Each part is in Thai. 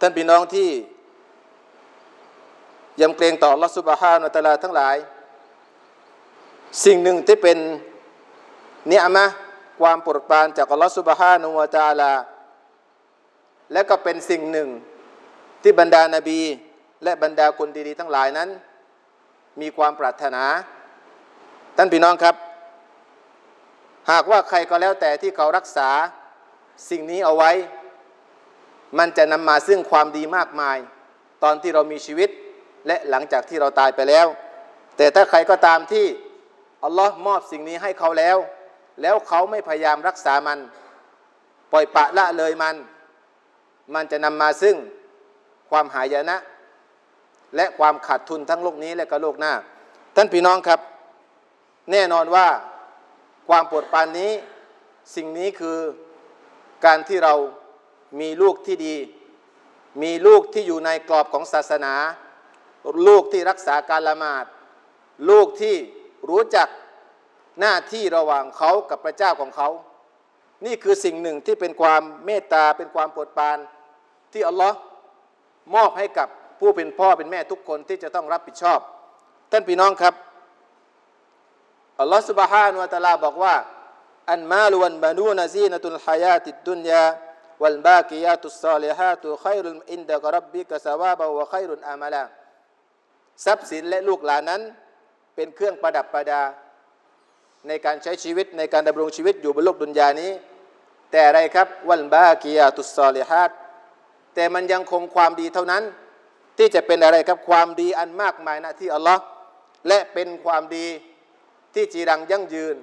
ท่านพี่น้องที่ยำเกรงต่อรัสุบฮานุตะลาทั้งหลาย สิ่งหนึ่งที่เป็นเนียมะความโปรดปรานจากอัลลอฮฺสุบฮานุวะตาลา และก็เป็นสิ่งหนึ่งที่บรรดานาบี และบรรดาคนดีๆทั้งหลายนั้น มีความปรารถนา ท่านพี่น้องครับ หากว่าใครก็แล้วแต่ที่เขารักษาสิ่งนี้เอาไว้ มันจะนำมาซึ่งความดีมากมาย ตอนที่เรามีชีวิต และหลังจากที่เราตายไปแล้ว แต่ถ้าใครก็ตามที่อัลลอฮ์มอบสิ่งนี้ให้เขาแล้ว แล้วเขาไม่พยายามรักษามัน ปล่อยปะละเลยมัน มันจะนำมาซึ่งความหายนะ และความขาดทุนทั้งโลกนี้และก็โลกหน้า ท่านพี่น้องครับ แน่นอนว่าความปวดปานนี้ สิ่งนี้คือการที่เรา มีลูกที่ดี มีลูกที่อยู่ในกรอบของศาสนา ลูกที่รักษาการละหมาด ลูกที่รู้จักหน้าที่ระหว่างเขากับพระเจ้าของเขา นี่คือสิ่งหนึ่งที่เป็นความเมตตาเป็นความโปรดปรานที่อัลลอฮ์มอบให้กับผู้เป็นพ่อเป็นแม่ทุกคนที่จะต้องรับผิดชอบ ท่านพี่น้องครับอัลลอฮ์สุบฮานุอัตลาบอกว่า อันมาลวนบานูนาซีนตุลฮายาติดดุนยา วัลบากิยาตุสซาลิฮาตุขัยรุนอินดะกรับบิกะสวาบะวะขัยรุนอามาลาทรัพย์สินและลูกหลานนั้น เป็นเครื่องประดับประดา ในการใช้ชีวิตในการดำรงชีวิตอยู่บนโลกดุนยานี้ แต่อะไรครับวันบากิยาตุสซาลิฮัดแต่มันยังคงความดีเท่านั้น ที่จะเป็นอะไรครับความดีอันมากมายนะที่อัลลอฮ์และเป็นความดีที่จีรังยั่งยืน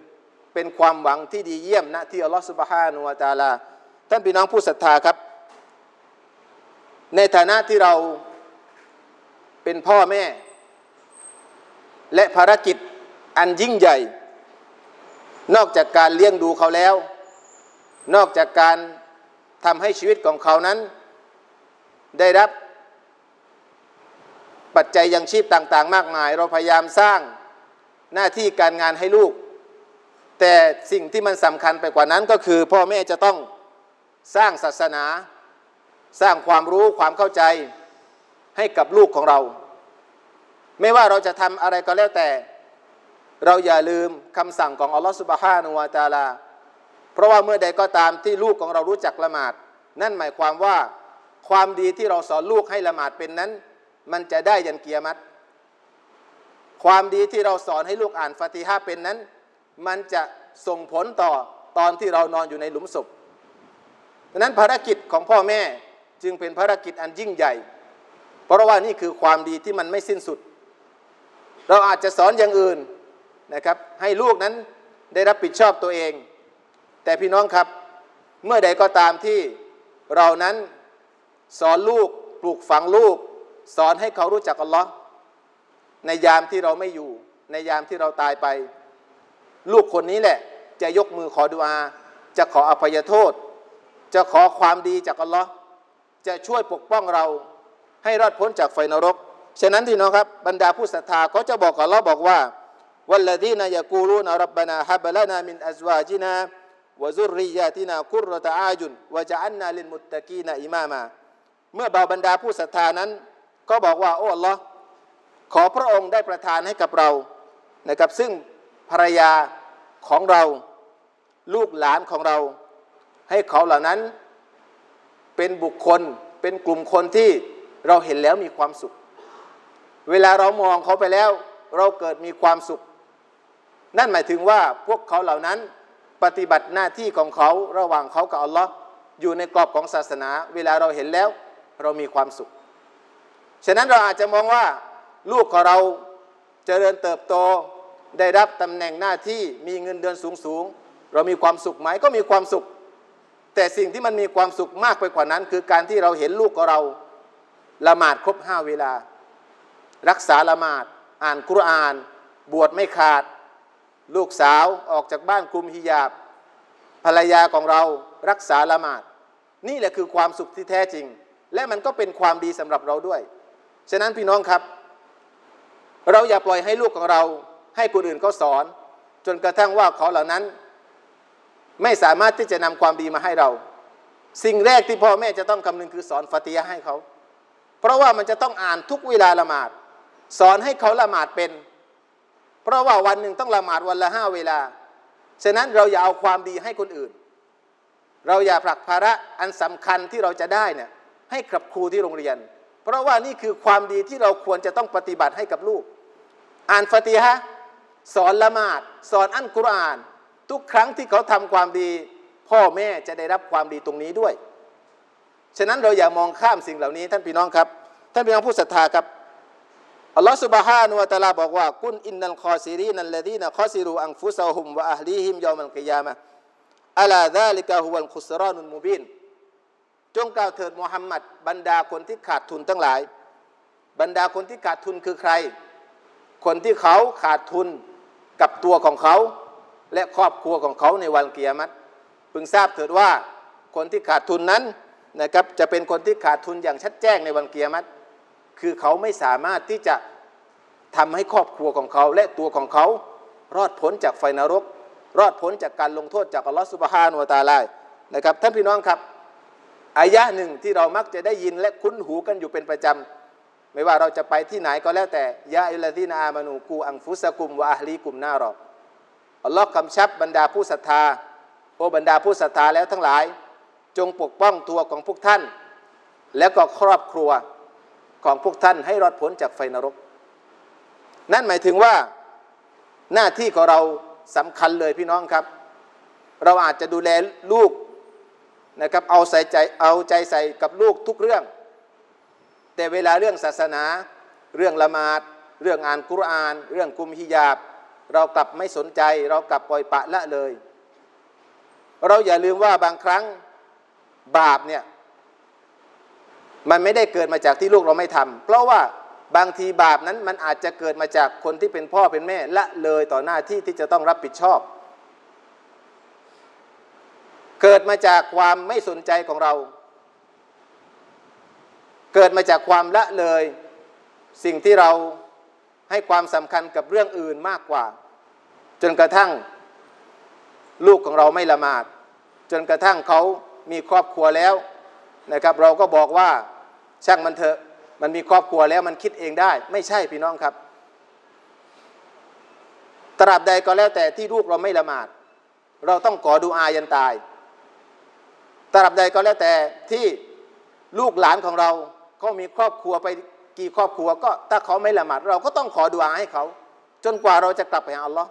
เป็นความหวังที่ดีเยี่ยมนะที่อัลลอฮ์สุบฮานุวาตาลา ท่านพี่น้องผู้ศรัทธาครับ ในฐานะที่เราเป็นพ่อแม่ และภารกิจอันยิ่งใหญ่ นอกจากการเลี้ยงดูเขาแล้ว นอกจากการทำให้ชีวิตของเขานั้น ได้รับ ปัจจัยยังชีพต่างๆ มากมาย เราพยายามสร้างหน้าที่การงานให้ลูก แต่สิ่งที่มันสำคัญไปกว่านั้นก็คือพ่อแม่จะต้อง สร้างศาสนา สร้างความรู้ความเข้าใจให้กับลูกของเรา ไม่ว่าเราจะทำอะไรก็แล้วแต่ เราอย่าลืมคำสั่งของอัลลอฮฺสุบฮานุวาตาลา เพราะว่าเมื่อใดก็ตามที่ลูกของเรารู้จักละหมาด นั่นหมายความว่าความดีที่เราสอนลูกให้ละหมาดเป็นนั้น มันจะได้ยันเกียรติความดีที่เราสอนให้ลูกอ่านฟาติฮะเป็นนั้น มันจะส่งผลต่อตอนที่เรานอนอยู่ในหลุมศพ ดังนั้นภารกิจของพ่อแม่จึงเป็นภารกิจอันยิ่งใหญ่ เพราะว่านี่คือความดีที่มันไม่สิ้นสุด เราอาจจะสอนอย่างอื่นนะครับให้ลูกนั้นได้รับผิดชอบตัวเอง แต่พี่น้องครับเมื่อใดก็ตามที่เรานั้นสอนลูกปลูกฝังลูก สอนให้เขารู้จักอัลลอฮ์ในยามที่เราไม่อยู่ ในยามที่เราตายไป ลูกคนนี้แหละ จะยกมือขอดุอา จะขออภัยโทษ จะขอความดีจากอัลลอฮ์จะช่วยปกป้องเรา ให้รอดพ้นจากไฟนรก ฉะนั้นที่น้องครับบรรดาผู้ศรัทธาเขาจะบอกกับอัลลอฮ์บอกว่าวัลลดีนยกูรูนรับบานาฮับลานามินอัซวาจินาวะซุริยาตินาคุรตะอาจุนวะจะอันนาลินมุตตะกีนาอิมามา เมื่อบ่าวบรรดาผู้ศรัทธานั้น ก็บอกว่าโอ้อัลลอฮ์ขอพระองค์ได้ประทานให้กับเรานะครับซึ่งภรรยาของเรา ลูกหลานของเรา ให้เขาเหล่านั้นเป็นบุคคลเป็นกลุ่มคนที่เราเห็นแล้วมีความสุข เวลาเรามองเขาไปแล้ว เราเกิดมีความสุข นั่นหมายถึงว่าพวกเขาเหล่านั้นปฏิบัติหน้าที่ของเขาระหว่างเขากับอัลลอฮ์อยู่ในกรอบของศาสนา เวลาเราเห็นแล้ว เรามีความสุข ฉะนั้นเราอาจจะมองว่า ลูกของเราจเจริญเติบโตได้รับตำแหน่งหน้าที่มีเงินเดือนสูงสูงเรามีความสุขไหมก็มีความสุข แต่สิ่งที่มันมีความสุขมากไปกว่านั้น คือการที่เราเห็นลูกของเราละหมาดครบห้าเวลา รักษาละหมาด อ่านคุราน บวชไม่ขาด ลูกสาวออกจากบ้านคุมฮิญาบ ภรรยาของเรารักษาละหมาด นี่แหละคือความสุขที่แท้จริง และมันก็เป็นความดีสำหรับเราด้วย ฉะนั้นพี่น้องครับ เราอย่าปล่อยให้ลูกของเรา ให้คนอื่นเขาสอน จนกระทั่งว่าเขาเหล่านั้น ไม่สามารถที่จะนำความดีมาให้เรา สิ่งแรกที่พ่อแม่จะต้องคำนึงคือสอนฟาติยะให้เขา เพราะว่ามันจะต้องอ่านทุกเวลาละหมาด สอนให้เขาละหมาดเป็น เพราะว่าวันหนึ่งต้องละหมาดวันละห้าเวลา ฉะนั้นเราอย่าเอาความดีให้คนอื่น เราอย่าผลักภาระอันสำคัญที่เราจะได้เนี่ยให้กับครูที่โรงเรียน เพราะว่านี่คือความดีที่เราควรจะต้องปฏิบัติให้กับลูก อ่านฟาติฮะสอนละหมาด สอนอันกุรอาน ทุกครั้งที่เขาทำความดี พ่อแม่จะได้รับความดีตรงนี้ด้วย ฉะนั้นเราอย่ามองข้ามสิ่งเหล่านี้ท่านพี่น้องครับ ท่านพี่น้องผู้ศรัทธาครับอัลลอฮฺสุบฮานุวะตะอาลาบอกว่ากุนอินนัลคอซิรีนัลลดีนัลคอซิรูอังฟุซะฮุมวะอัลลีฮิมยอมัลกิยามะอัลาซาลิกะฮุวัลคุสรานุลมุบินจงกล่าวเถิดมุฮัมหมัดบรรดาคนที่ขาดทุนทั้งหลาย บรรดาคนที่ขาดทุนคือใคร คนที่เขาขาดทุนกับตัวของเขา และครอบครัวของเขาในวันเกียรติพึงทราบเถิดว่าคนที่ขาดทุนนั้นนะครับจะเป็นคนที่ขาดทุนอย่างชัดแจ้งในวันเกียรติคือเขาไม่สามารถที่จะทำให้ครอบครัวของเขาและตัวของเขา รอดพ้นจากไฟนรก รอดพ้นจากการลงโทษจากอัลลอฮฺสุบฮานุวตาลานะครับท่านพี่น้องครับอายะหนึ่งที่เรามักจะได้ยินและคุ้นหูกันอยู่เป็นประจำ ไม่ว่าเราจะไปที่ไหนก็แล้วแต่ยาอิลลาดีนาอามานูกูอังฟุสกุมวะอัลลีกุมนารอ อัลลอฮ์กำชับบรรดาผู้ศรัทธา โอบรรดาผู้ศรัทธาแล้วทั้งหลาย จงปกป้องตัวของพวกท่าน แล้วก็ครอบครัวของพวกท่านให้รอดพ้นจากไฟนรก นั่นหมายถึงว่าหน้าที่ของเราสำคัญเลยพี่น้องครับ เราอาจจะดูแลลูกนะครับเอาใส่ใจเอาใจใส่กับลูกทุกเรื่อง แต่เวลาเรื่องศาสนา เรื่องละหมาด เรื่องอ่านกุรอาน เรื่องกุมฮิญาบ เรากลับไม่สนใจ เรากลับปล่อยปะละเลย เราอย่าลืมว่าบางครั้งบาปเนี่ย มันไม่ได้เกิดมาจากที่ลูกเราไม่ทำเพราะว่าบางทีบาปนั้นมันอาจจะเกิดมาจากคนที่เป็นพ่อเป็นแม่ละเลยต่อหน้าที่ที่จะต้องรับผิดชอบ เกิดมาจากความไม่สนใจของเรา เกิดมาจากความละเลย สิ่งที่เรา ให้ความสำคัญกับเรื่องอื่นมากกว่า จนกระทั่ง ลูกของเราไม่ละหมาด จนกระทั่งเขามีครอบครัวแล้วนะครับ เราก็บอกว่าช่างมันเถอะมันมีครอบครัวแล้วมันคิดเองได้ ไม่ใช่พี่น้องครับ ตราบใดก็แล้วแต่ที่ลูกเราไม่ละหมาด เราต้องขอดูอายันตาย ตราบใดก็แล้วแต่ที่ลูกหลานของเราเขามีครอบครัวไป กี่ครอบครัวก็ถ้าเขาไม่ละหมาดเราก็ต้องขอดูอาให้เขา จนกว่าเราจะกลับไปหาอัลลอฮ์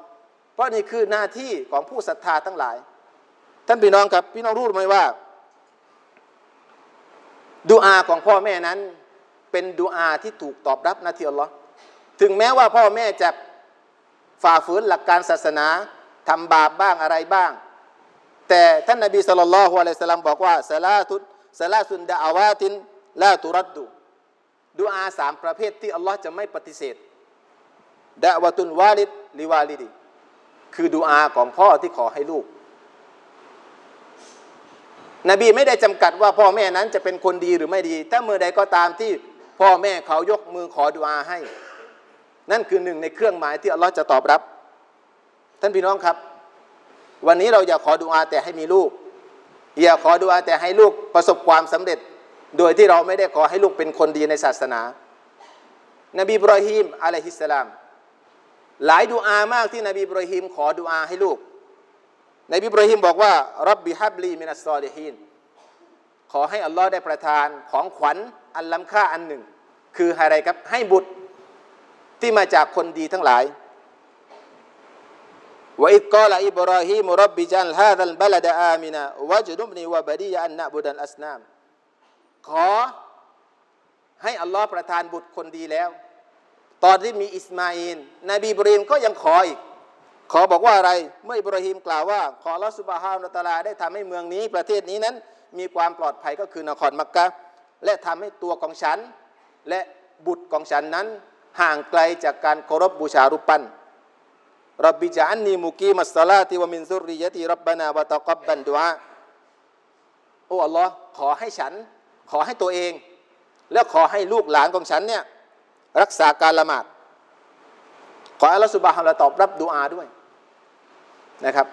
เพราะนี่คือหน้าที่ของผู้ศรัทธาทั้งหลาย ท่านพี่น้องครับพี่น้องรู้ไหมว่าดูอาของพ่อแม่นั้น เป็นดูอาที่ถูกตอบรับนะที่อัลลอฮ์ถึงแม้ว่าพ่อแม่จะฝ่าฝืนหลักการศาสนาทำบาปบ้างอะไรบ้าง แต่ท่านนบีสุลต่านละฮ์อะลัยสลัมบอกว่าสลาตุสลาสุนดะอาวาตินลาตุรัดดู ดูอาสามประเภทที่อัลลอฮ์จะไม่ปฏิเสธดะวะตุนวาลิดลิวาลิดีคือดูอาของพ่อที่ขอให้ลูก นบีไม่ได้จำกัดว่าพ่อแม่นั้นจะเป็นคนดีหรือไม่ดี ถ้าเมื่อใดก็ตามที่พ่อแม่เขายกมือขอดุอาให้ นั่นคือหนึ่งในเครื่องหมายที่อัลลอฮ์จะตอบรับ ท่านพี่น้องครับ วันนี้เราอย่าขอดุอาแต่ให้มีลูก อย่าขอดุอาแต่ให้ลูกประสบความสำเร็จ โดยที่เราไม่ได้ขอให้ลูกเป็นคนดีในศาสนา นบีบรอฮีมอะลัยฮิสสลาม หลายดุอามากที่นบีบรอฮีมขอดุอาให้ลูก นบีบรอฮิมบอกว่ารับบิฮับลีมินัสซอลิฮีนขอให้อัลลอฮ์ได้ประทานของขวัญอันล้ำค่าอันหนึ่ง คืออะไรครับให้บุตรที่มาจากคนดีทั้งหลายวอิกอลอิบราฮิมรับบิจันฮาดัลบลดอามินะวะจดุบนีวะบดียอันนะบุดันอัสนาม ขอให้อัลลอฮ์ประทานบุตรคนดีแล้ว ตอนที่มีอิสมาอินนบีบรีมก็ยังขออีก ขอบอกว่าอะไร เมื่ออิบราฮิมกล่าวว่า ขอลอสุบฮาวนุตาลาได้ทำให้เมืองนี้ ประเทศนี้นั้น มีความปลอดภัยก็คือนครมักกะและทำให้ตัวของฉัน และบุตรของฉันนั้น ห่างไกลจากการเคารพบูชารูปปั้นรับบิจานนีมุกีมัสลาติวมินซุริยะติรับบานาวะตะกับบันดุอาโอ้อัลลอฮ์ขอให้ฉัน ขอให้ตัวเอง แล้วขอให้ลูกหลานของฉันเนี่ยรักษาการละหมาดขออัลลอฮฺสุบฮานะตอบรับดูอาด้วยนะครับ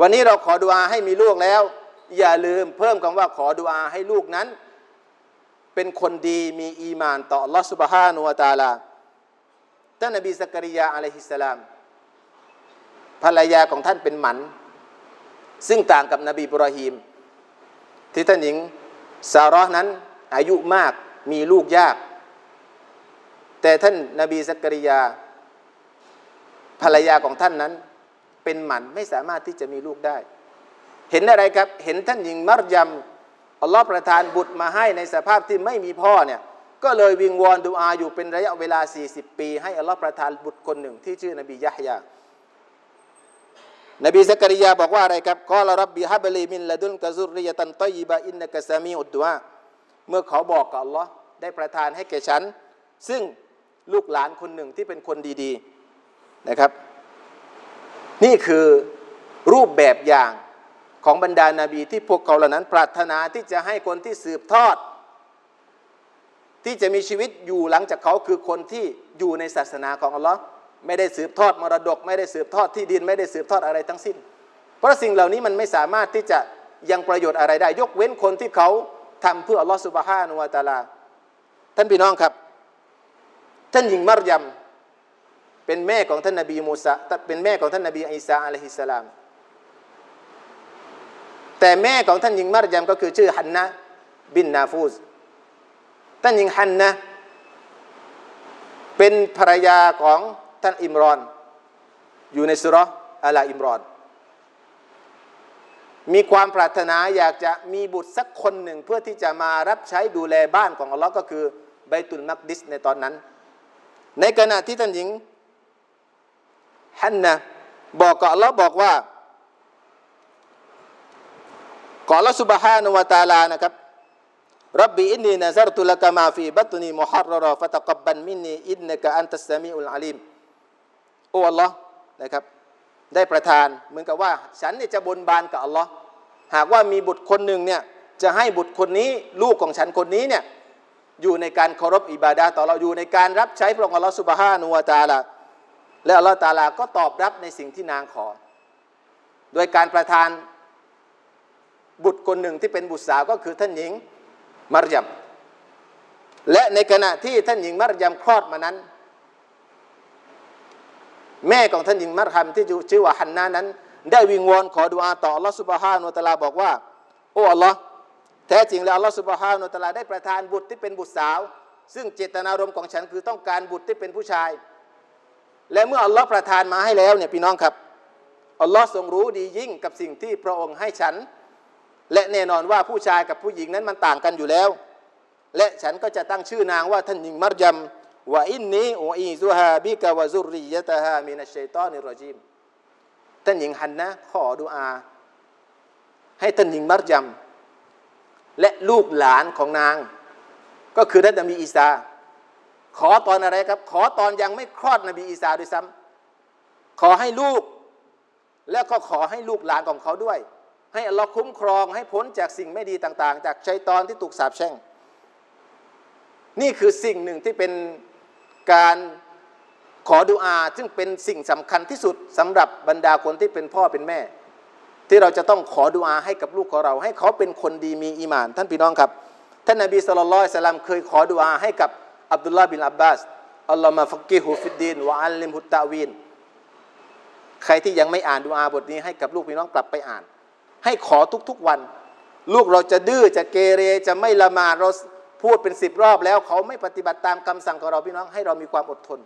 วันนี้เราขอดูอาให้มีลูกแล้ว อย่าลืมเพิ่มคำว่าขอดูอาให้ลูกนั้น เป็นคนดีมีอีมานต่ออัลลอฮฺสุบฮานุวตาลาท่านนบีสักริยาอะลัยฮิสสลาม ภรรยาของท่านเป็นหมัน ซึ่งต่างกับนบีบรหิมที่ท่านหญิง ซาร์นั้นอายุมากมีลูกยาก แต่ท่านนบีสักริยา ภรรยาของท่านนั้น เป็นหมันไม่สามารถที่จะมีลูกได้ เห็นอะไรครับ เห็นท่านหญิงมารยมอัลลอฮ์ประทานบุตรมาให้ในสภาพที่ไม่มีพ่อเนี่ยก็เลยวิงวอนดูอาอยู่เป็นระยะเวลา 40 ปี ให้อัลลอฮ์ประทานบุตรคนหนึ่งที่ชื่อนบียะฮยา นบีสักริยาบอกว่าอะไรครับกอลรับบิฮับลีมินละดุนกะซุริยตันตอยบะอินนกะซามีอุดดุอาเมื่อเขาบอกกับอัลลอฮ์ได้ประทานให้แก่ฉัน ซึ่งลูกหลานคนหนึ่งที่เป็นคนดีๆนะครับ นี่คือรูปแบบอย่างของบรรดานาบีที่พวกเขาเหล่านั้น ปรารถนาที่จะให้คนที่สืบทอด ที่จะมีชีวิตอยู่หลังจากเขาคือคนที่อยู่ในศาสนาของอัลลอฮ์ ไม่ได้สืบทอดมรดก ไม่ได้สืบทอดที่ดิน ไม่ได้สืบทอดอะไรทั้งสิ้น เพราะสิ่งเหล่านี้มันไม่สามารถที่จะยังประโยชน์อะไรได้ ยกเว้นคนที่เขาทำเพื่ออัลลอฮ์สุบฮานุวาตาลา ท่านพี่น้องครับ ท่านหญิงมารยมเป็นแม่ของท่านนบีมูซาเป็นแม่ของท่านนบีอิสาอะลัยฮิสสลาม แต่แม่ของท่านหญิงมารยมก็คือชื่อฮันนะบินนาฟูซท่านหญิงฮันนะเป็นภรรยาของ ท่านอิมรอน อยู่ในสุรอัลาอิมรอน มีความปรารถนาอยากจะมีบุตรสักคนหนึ่งเพื่อที่จะมารับใช้ดูแลบ้านของอัลลอฮ์ก็คือไบตุลมักดิสในตอนนั้น ในขณะที่ท่านหญิงฮันนะบอกกับอัลลอฮ์บอกว่าขออัลลอฮ์สุบฮานุวะตาลานะครับรับบีอินนีนะซารตุลกะมาฟีบัตุนีมุฮัรรอฟะตะกับบันมินนีอินนกะอันตัสซามีอุลอาลีม โอ้อัลลอฮ์นะครับ ได้ประทานเหมือนกับว่า ฉันเนี่ยจะบนบานกับอัลลอฮ์หากว่ามีบุตรคนหนึ่งเนี่ยจะให้บุตรคนนี้ลูกของฉันคนนี้เนี่ยอยู่ในการเคารพอิบาดาต่อเราอยู่ในการรับใช้พระองค์อัลลอฮ์สุบฮานุวะตาลาและอัลลอฮ์ตาลาก็ตอบรับในสิ่งที่นางขอ โดยการประทานบุตรคนหนึ่งที่เป็นบุตรสาวก็คือท่านหญิงมารยมและในขณะที่ท่านหญิงมารยมคลอดมานั้น แม่ของท่านหญิงมารยมที่ชื่อว่าฮันนานั้น ได้วิงวอนขอดุอาต่ออัลลอฮฺสุบฮานุตะลาบอกว่า โอ้อัลลอฮ์แท้จริงแล้วอัลลอฮฺสุบฮานุตะลาได้ประทานบุตรที่เป็นบุตรสาว ซึ่งเจตนารมณ์ของฉันคือต้องการบุตรที่เป็นผู้ชาย และเมื่ออัลลอฮ์ประทานมาให้แล้วเนี่ยพี่น้องครับอัลลอฮ์ทรงรู้ดียิ่งกับสิ่งที่พระองค์ให้ฉัน และแน่นอนว่าผู้ชายกับผู้หญิงนั้นมันต่างกันอยู่แล้ว และฉันก็จะตั้งชื่อนางว่าท่านหญิงมารยม ว่าอินนีอูอีซุฮาบิกะวะซุริยะตะฮามินัชชัยตอนิรรจีมท่านหญิงฮันนะขอดุอา ให้ท่านหญิงมารยมและลูกหลานของนาง ก็คือท่านนบีอีสาขอตอนอะไรครับ ขอตอนยังไม่คลอดนบีอีสาด้วยซ้ำขอให้ลูก และก็ขอให้ลูกหลานของเขาด้วย ให้อัลลอฮ์คุ้มครองให้พ้นจากสิ่งไม่ดีต่าง ๆ จากชัยตอนที่ถูกสาปแช่ง นี่คือสิ่งหนึ่งที่เป็น การขอดุอาซึ่งเป็นสิ่งสำคัญที่สุดสำหรับบรรดาคนที่เป็นพ่อเป็นแม่ ที่เราจะต้องขอดุอาให้กับลูกของเรา ให้เขาเป็นคนดีมีอีหมาน ท่านพี่น้องครับ ท่านนบีสุลต่านสลัมเคยขอดุอาให้กับอับดุลลาห์บินอับบาสอัลลอฮ์มาฟักกิฮุฟิดดีนวะอัลลิมฮุตตาวีนใครที่ยังไม่อ่านดุอาบทนี้ให้กับลูกพี่น้องกลับไปอ่าน ให้ขอทุกๆวัน ลูกเราจะดื้อจะเกเรจะไม่ละหมาดเรา พูดเป็นสิบรอบแล้วเขาไม่ปฏิบัติตามคำสั่งของเราพี่น้องให้เรามีความอดทน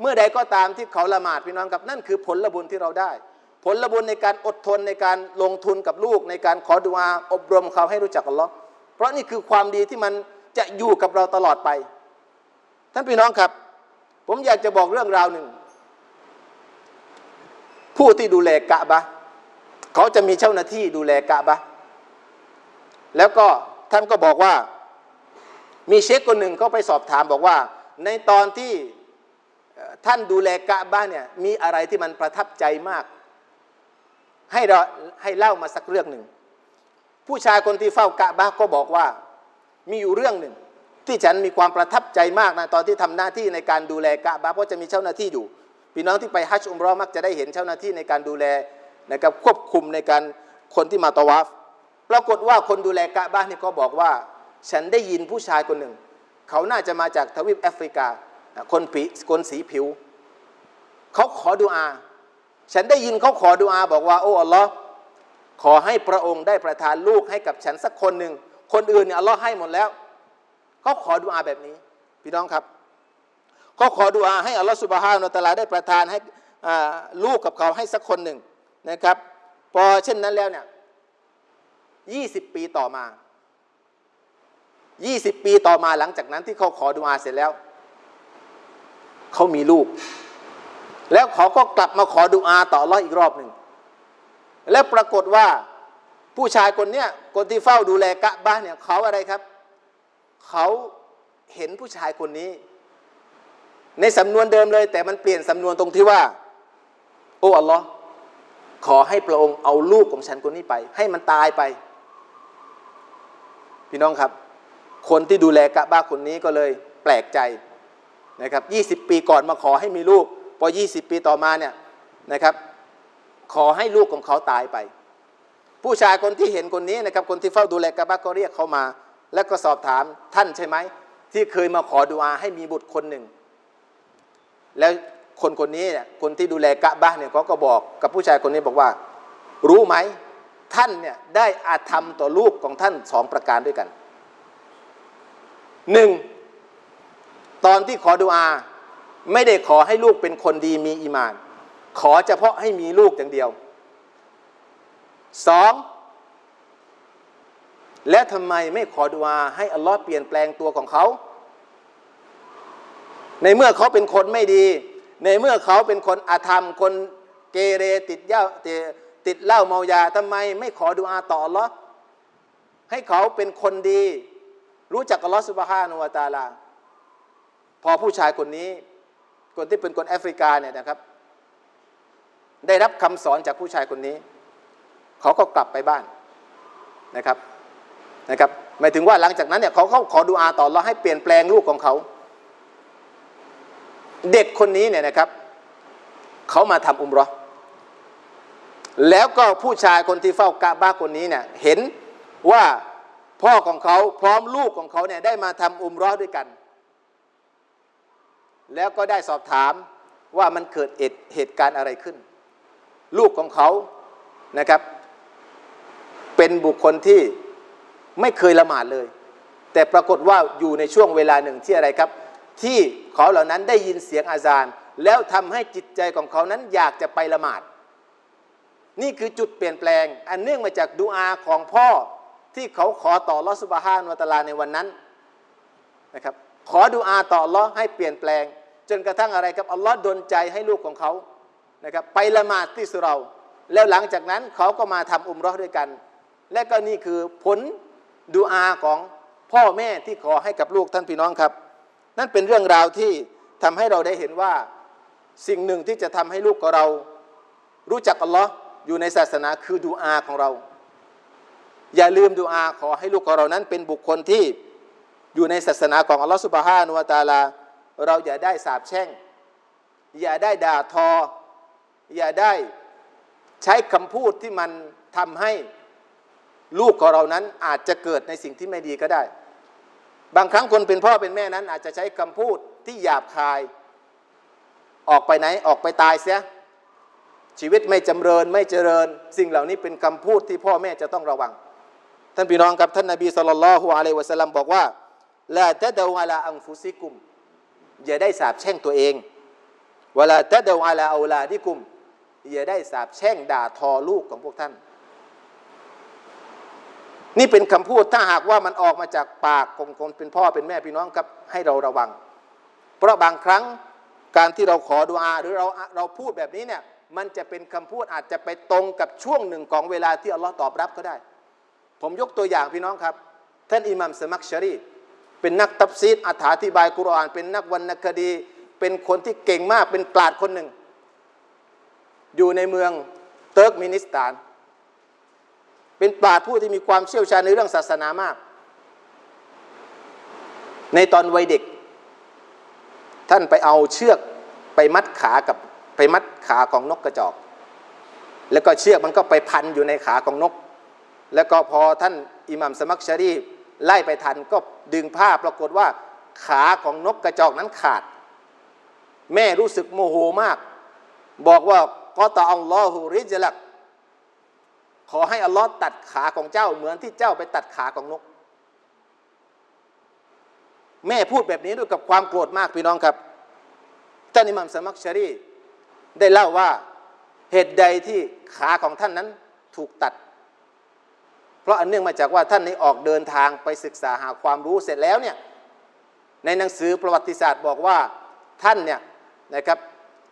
เมื่อใดก็ตามที่เขาละหมาดพี่น้องกับนั่นคือผลบุญที่เราได้ ผลบุญในการอดทนในการลงทุนกับลูก ในการขอดุอาอบรมเขาให้รู้จักอัลลอฮ์เพราะนี่คือความดีที่มันจะอยู่กับเราตลอดไป ท่านพี่น้องครับ ผมอยากจะบอกเรื่องราวหนึ่ง ผู้ที่ดูแลกะบะเขาจะมีเจ้าหน้าที่ดูแลกะบะแล้วก็ท่านก็บอกว่า มีเชคคนหนึ่งเขาไปสอบถามบอกว่า ในตอนที่ท่านดูแลกะบะเนี่ยมีอะไรที่มันประทับใจมาก ให้เราให้เล่ามาสักเรื่องหนึ่ง ผู้ชายคนที่เฝ้ากะบะก็บอกว่ามีอยู่เรื่องหนึ่ง ที่ฉันมีความประทับใจมากนะตอนที่ทำหน้าที่ในการดูแลกะบะเพราะจะมีเจ้าหน้าที่อยู่พี่น้องที่ไปฮัจอุมรอมักจะได้เห็นเจ้าหน้าที่ในการดูแลนะครับควบคุมในการคนที่มาตวาฟปรากฏว่าคนดูแลกะบ้านนี่ก็บอกว่า ฉันได้ยินผู้ชายคนหนึ่ง เขาน่าจะมาจากทวีปแอฟริกา คนผีคนสีผิว เขาขอดุอา ฉันได้ยินเขาขอดุอาบอกว่า โอ้อัลลอฮ์ขอให้พระองค์ได้ประทานลูกให้กับฉันสักคนหนึ่ง คนอื่นเนี่ยอัลลอฮ์ให้หมดแล้ว เขาขอดุอาแบบนี้ พี่น้องครับเขาขอดุอาให้อัลลอฮ์สุบฮานาตะลาได้ประทานให้ลูกกับเขาให้สักคนหนึ่งนะครับ พอเช่นนั้นแล้วเนี่ยยี่สิบปีต่อมา ยี่สิบปีต่อมาหลังจากนั้นที่เขาขอดุอาเสร็จแล้ว เขามีลูก แล้วเขาก็กลับมาขอดุอาต่อรอดอีกรอบหนึ่ง แล้วปรากฏว่าผู้ชายคนเนี้ยคนที่เฝ้าดูแลกะบ้านเนี่ยเขาอะไรครับ เขาเห็นผู้ชายคนนี้ ในสำนวนเดิมเลย แต่มันเปลี่ยนสำนวนตรงที่ว่า โอ้อัลลอฮ์ขอให้พระองค์เอาลูกของฉันคนนี้ไป ให้มันตายไป พี่น้องครับ คนที่ดูแลกะบ้าคนนี้ก็เลยแปลกใจนะครับ 20 ปีก่อนมาขอให้มีลูก พอ 20 ปีต่อมาเนี่ยนะครับ ขอให้ลูกของเขาตายไป ผู้ชายคนที่เห็นคนนี้นะครับ คนที่เฝ้าดูแลกะบ้าก็เรียกเขามา แล้วก็สอบถามท่านใช่ไหม ที่เคยมาขอดุอาให้มีบุตรคนหนึ่ง แล้วคนคนนี้เนี่ยคนที่ดูแลกะบ้าเนี่ยเขาก็บอกกับผู้ชายคนนี้บอกว่า รู้ไหมท่านเนี่ยได้อาธรรมต่อลูกของท่านสองประการด้วยกัน หนึ่งตอนที่ขอดุอา ไม่ได้ขอให้ลูกเป็นคนดีมีอีมาน ขอเฉพาะให้มีลูกอย่างเดียวสองและทำไมไม่ขอดุอาให้อัลลอฮ์เปลี่ยนแปลงตัวของเขา ในเมื่อเขาเป็นคนไม่ดี ในเมื่อเขาเป็นคนอาธรรม คนเกเรติดเหย้าติดติดเหล้าเมายาทำไมไม่ขอดุอาต่ออัลลอฮ์ให้เขาเป็นคนดี รู้จักอัลลอฮ์สุบฮานุวาตาลา พอผู้ชายคนนี้ คนที่เป็นคนแอฟริกาเนี่ยนะครับ ได้รับคำสอนจากผู้ชายคนนี้ เขาก็กลับไปบ้านนะครับนะครับหมายถึงว่าหลังจากนั้นเนี่ยเขาเขาขอดุอาต่ออัลลอให้เปลี่ยนแปลงลูกของเขา เด็กคนนี้เนี่ยนะครับ เขามาทำอุมรอแล้วก็ผู้ชายคนที่เฝ้ากาบ้าคนนี้เนี่ยเห็นว่า พ่อของเขาพร้อมลูกของเขาเนี่ยได้มาทำอุมเรอด้วยกัน แล้วก็ได้สอบถามว่ามันเกิดเหตุการณ์อะไรขึ้น ลูกของเขานะครับ เป็นบุคคลที่ไม่เคยละหมาดเลย แต่ปรากฏว่าอยู่ในช่วงเวลาหนึ่งที่อะไรครับ ที่เขาเหล่านั้นได้ยินเสียงอาจารย์ แล้วทำให้จิตใจของเขานั้นอยากจะไปละหมาด นี่คือจุดเปลี่ยนแปลง อันเนื่องมาจากดูอาของพ่อ ที่เขาขอต่อลอสุบฮานวตาลาในวันนั้นนะครับขอดูอาต่อลอให้เปลี่ยนแปลง จนกระทั่งอะไรครับอัลลอฮ์ดนใจให้ลูกของเขานะครับไปละหมาดที่สุเรา แล้วหลังจากนั้นเขาก็มาทำอุมรอด้วยกัน และก็นี่คือผลดูอาของพ่อแม่ที่ขอให้กับลูกท่านพี่น้องครับ นั่นเป็นเรื่องราวที่ทำให้เราได้เห็นว่าสิ่งหนึ่งที่จะทำให้ลูกของเรา รู้จักอัลลอฮ์อยู่ในศาสนาคือดูอาของเรา อย่าลืมดูอาขอให้ลูกของเรานั้นเป็นบุคคลที่อยู่ในศาสนาของอัลลอฮ์สุบฮานุวาตาลา เราอย่าได้สาบแช่ง อย่าได้ด่าทอ อย่าได้ใช้คำพูดที่มันทำให้ลูกของเรานั้นอาจจะเกิดในสิ่งที่ไม่ดีก็ได้ บางครั้งคนเป็นพ่อเป็นแม่นั้น อาจจะใช้คำพูดที่หยาบคาย ออกไปไหนออกไปตายเสียชีวิตไม่จำเริญไม่เจริญ สิ่งเหล่านี้เป็นคำพูดที่พ่อแม่จะต้องระวัง ท่านพี่น้องครับท่านนบีสุลต่านละฮ์อะลัยวะสัลลัมบอกว่าละตะดาวะลาอังฟุซิกุม อย่าได้สาบแช่งตัวเองเวลาตะดาวะลาอูลาดิกุม อย่าได้สาบแช่งด่าทอลูกของพวกท่าน นี่เป็นคำพูดถ้าหากว่ามันออกมาจากปากของคนเป็นพ่อเป็นแม่พี่น้องครับให้เราระวัง เพราะบางครั้งการที่เราขอดุอาหรือเราเราพูดแบบนี้เนี่ยมันจะเป็นคำพูดอาจจะไปตรงกับช่วงหนึ่งของเวลาที่อัลลอฮ์ตอบรับก็ได้ ผมยกตัวอย่างพี่น้องครับ ท่านอิหมัมสมักชรี เป็นนักตับซีดอธิบายกุรอาน เป็นนักวรรณคดี เป็นคนที่เก่งมากเป็นปราดคนหนึ่ง อยู่ในเมืองเติร์กมินิสถาน เป็นปราดผู้ที่มีความเชี่ยวชาญในเรื่องศาสนามาก ในตอนวัยเด็ก ท่านไปเอาเชือกไปมัดขากับไปมัดขาของนกกระจอก แล้วก็เชือกมันก็ไปพันอยู่ในขาของนก แล้วก็พอท่านอิหมัมสมักชารีไล่ไปทันก็ดึงผ้าปรากฏว่าขาของนกกระจอกนั้นขาด แม่รู้สึกโมโหมาก บอกว่าก็ตาอัลลอฮุริจลัก ขอให้อัลลอฮ์ตัดขาของเจ้าเหมือนที่เจ้าไปตัดขาของนก แม่พูดแบบนี้ด้วยกับความโกรธมากพี่น้องครับท่านอิหมัมสมักชารีได้เล่าว่าเหตุใดที่ขาของท่านนั้นถูกตัด ราะอันเนื่องมาจากว่าท่านนี้ออกเดินทางไปศึกษาหาความรู้เสร็จแล้วเนี่ยในหนังสือประวัติศาสตร์บอกว่าท่านเนี่ยนะครับ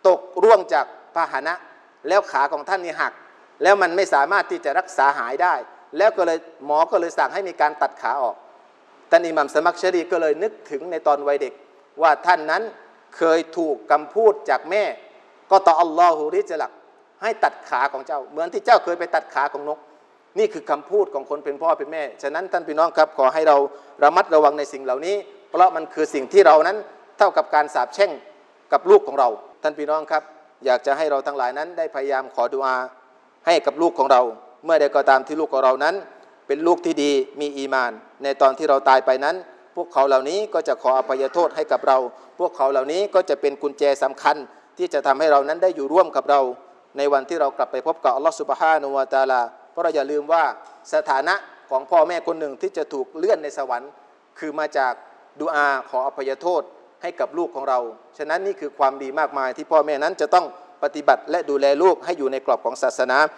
ตกร่วงจากพาหนะ แล้วขาของท่านนี่หัก แล้วมันไม่สามารถที่จะรักษาหายได้ แล้วก็เลยหมอก็เลยสั่งให้มีการตัดขาออกท่านอิหมัมสมักชรีก็เลยนึกถึงในตอนวัยเด็ก ว่าท่านนั้นเคยถูกคำพูดจากแม่ ก็ต่ออัลลอฮฺริจลักให้ตัดขาของเจ้า เหมือนที่เจ้าเคยไปตัดขาของนก นี่คือคำพูดของคนเป็นพ่อเป็นแม่ ฉะนั้นท่านพี่น้องครับขอให้เราระมัดระวังในสิ่งเหล่านี้ เพราะมันคือสิ่งที่เรานั้นเท่ากับการสาปแช่งกับลูกของเรา ท่านพี่น้องครับ อยากจะให้เราทั้งหลายนั้นได้พยายามขอดุอาให้กับลูกของเรา เมื่อใดก็ตามที่ลูกของเรานั้น เป็นลูกที่ดีมีอีมาน ในตอนที่เราตายไปนั้น พวกเขาเหล่านี้ก็จะขออภัยโทษให้กับเรา พวกเขาเหล่านี้ก็จะเป็นกุญแจสำคัญ ที่จะทำให้เรานั้นได้อยู่ร่วมกับเรา ในวันที่เรากลับไปพบกับอัลลอฮฺสุบฮานุวาตาลา ราะเราอย่าลืมว่าสถานะของพ่อแม่คนหนึ่งที่จะถูกเลื่อนในสวรรค์ คือมาจากดูอาขออภัยโทษให้กับลูกของเรา ฉะนั้นนี่คือความดีมากมายที่พ่อแม่นั้นจะต้องปฏิบัติและดูแลลูกให้อยู่ในกรอบของศาสนา